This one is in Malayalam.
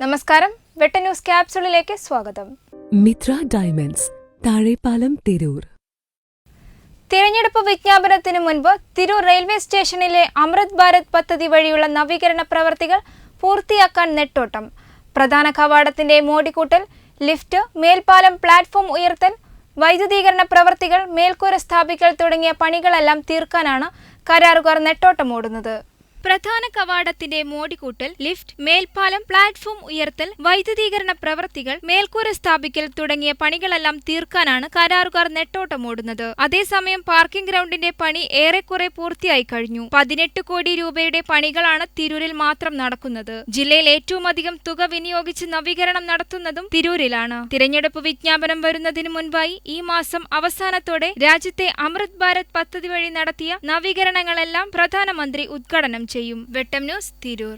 നമസ്കാരം. വെട്ട ന്യൂസ് ക്യാപ്സുളിലേക്ക് സ്വാഗതം. മിത്ര ഡയമണ്ട്സ് താഴെപ്പാലം തിരൂർ. തിരഞ്ഞെടുപ്പ് വിജ്ഞാപനത്തിന് മുൻപ് തിരൂർ റെയിൽവേ സ്റ്റേഷനിലെ അമൃത് ഭാരത് പദ്ധതി വഴിയുള്ള നവീകരണ പ്രവർത്തികൾ പൂർത്തിയാക്കാൻ നെട്ടോട്ടം. പ്രധാന കവാടത്തിന്റെ മോടിക്കൂട്ടൽ ലിഫ്റ്റ് മേൽപ്പാലം പ്ലാറ്റ്ഫോം ഉയർത്തൽ വൈദ്യുതീകരണ പ്രവർത്തികൾ മേൽക്കൂര സ്ഥാപിക്കൽ തുടങ്ങിയ പണികളെല്ലാം തീർക്കാനാണ് കരാറുകാർ നെട്ടോട്ടമോടുന്നത്. പ്രധാന കവാടത്തിന്റെ മോടിക്കൂട്ടൽ ലിഫ്റ്റ് മേൽപ്പാലം പ്ലാറ്റ്ഫോം ഉയർത്തൽ വൈദ്യുതീകരണ പ്രവൃത്തികൾ മേൽക്കൂര സ്ഥാപിക്കൽ തുടങ്ങിയ പണികളെല്ലാം തീർക്കാനാണ് കരാറുകാർ നെട്ടോട്ടമോടുന്നത്. അതേസമയം പാർക്കിംഗ് ഗ്രൗണ്ടിന്റെ പണി ഏറെക്കുറെ പൂർത്തിയായി കഴിഞ്ഞു. പതിനെട്ട് കോടി രൂപയുടെ പണികളാണ് തിരൂരിൽ മാത്രം നടക്കുന്നത്. ജില്ലയിൽ ഏറ്റവും അധികം തുക വിനിയോഗിച്ച് നവീകരണം നടത്തുന്നതും തിരൂരിലാണ്. തിരഞ്ഞെടുപ്പ് വിജ്ഞാപനം വരുന്നതിന് മുൻപായി ഈ മാസം അവസാനത്തോടെ രാജ്യത്തെ അമൃത് ഭാരത് പദ്ധതി വഴി നടത്തിയ നവീകരണങ്ങളെല്ലാം പ്രധാനമന്ത്രി ഉദ്ഘാടനം ചെയ്യും. വെട്ടം ന്യൂസ് തിരൂർ.